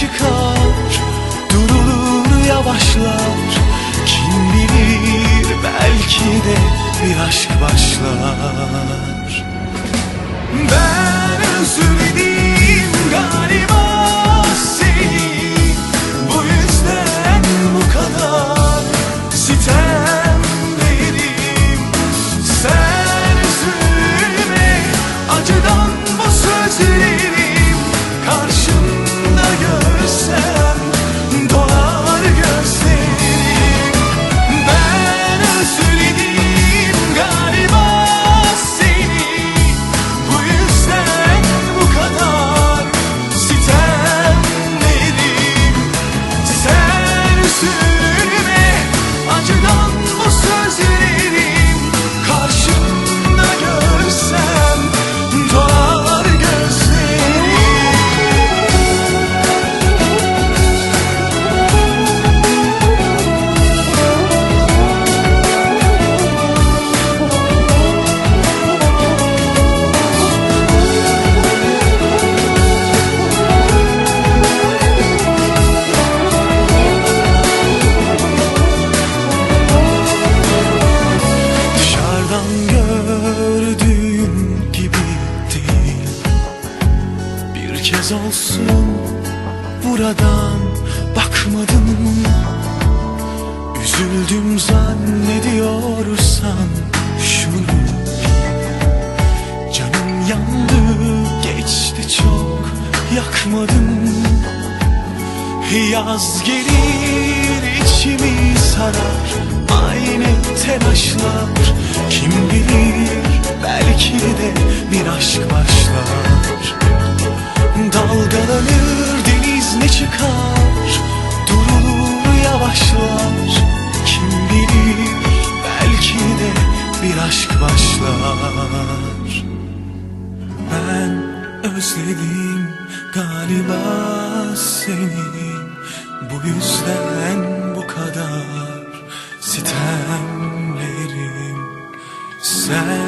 çıkar Durulur yavaşlar. Kim bilir belki de bir aşk başlar. Ben özledim Kez olsun buradan bakmadım. Üzüldüm zannediyorsan şunu. Canım yandı geçti çok yakmadım. Yaz gelir içimi sarar Aynı telaşlar. Kim bilir özledim galiba seni. Bu yüzden bu kadar sitemlerim. Sen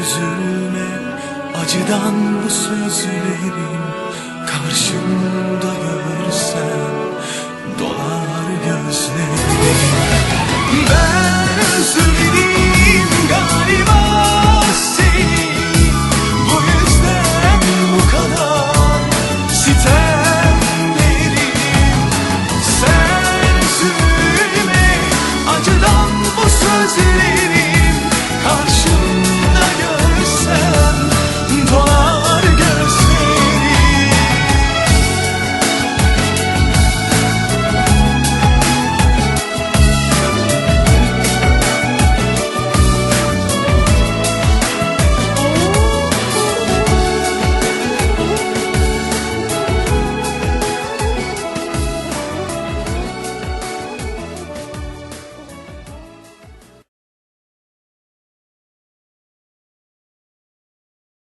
üzülme acıdan bu sözlerim Karşımda görsen dolar gözlerim. Ben